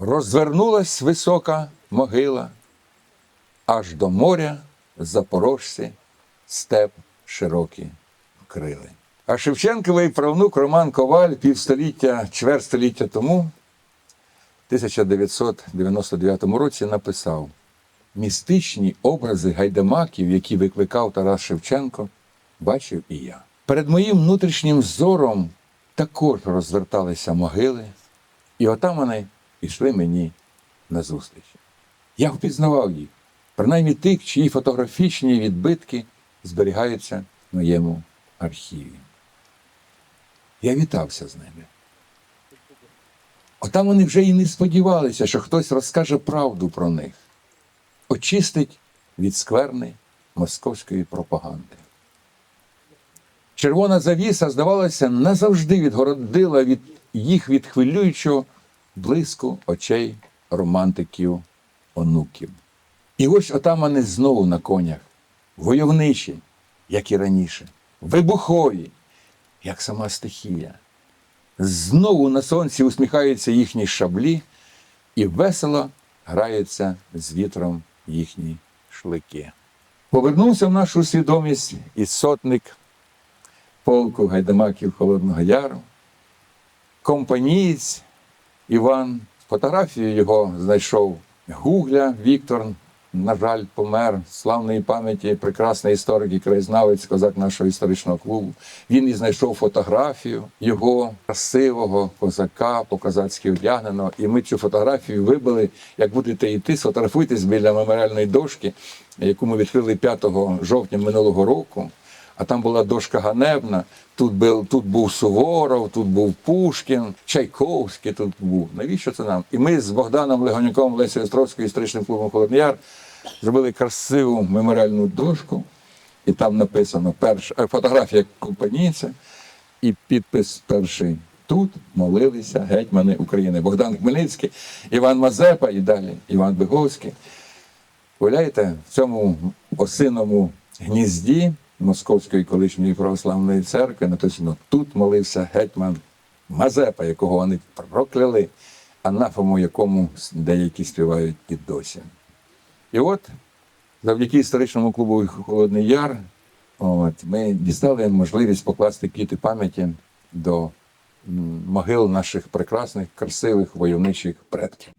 Розвернулась висока могила, аж до моря запорожці степ широкі вкрили. А Шевченковий правнук Роман Коваль півстоліття, чверть століття тому, в 1999 році, написав містичні образи гайдамаків, які викликав Тарас Шевченко, бачив і я. Перед моїм внутрішнім зором також розверталися могили, і отамани пішли мені назустріч. Я впізнавав їх, принаймні тих, чиї фотографічні відбитки зберігаються в моєму архіві. Я вітався з ними. Отам вони вже і не сподівалися, що хтось розкаже правду про них, очистить від скверни московської пропаганди. Червона завіса, здавалося, назавжди відгородила від їх від хвилюючого блиску очей романтиків онуків. І ось отамани знову на конях, войовничі, як і раніше, вибухові, як сама стихія. Знову на сонці усміхаються їхні шаблі, і весело граються з вітром їхні шлики. Повернувся в нашу свідомість і сотник полку гайдамаків Холодного Яру, компанієць Іван. Фотографію його знайшов Гугля Віктор. На жаль, помер славної пам'яті, прекрасний історик і краєзнавець, козак нашого історичного клубу. Він і знайшов фотографію його красивого козака, по-козацьки одягненого. І ми цю фотографію вибили. Як будете йти, сфотографуйтесь біля меморіальної дошки, яку ми відкрили 5 жовтня минулого року. А там була дошка ганебна. Тут був, тут був Суворов, тут був Пушкін, Чайковський тут був. Навіщо це нам? І ми з Богданом Легонюком, Лесією Островською, історичним клубом Холодний Яр зробили красиву меморіальну дошку, і там написано перша е, фотографія компанійця і підпис перший. Тут молилися гетьмани України. Богдан Хмельницький, Іван Мазепа і далі Іван Биговський. Уявляєте, в цьому осиному гнізді Московської колишньої православної церкви написано, тут молився гетьман Мазепа, якого вони прокляли, анафему якому деякі співають і досі. І от завдяки історичному клубу Холодний Яр от, ми дістали можливість покласти квіти пам'яті до могил наших прекрасних, красивих войовничих предків.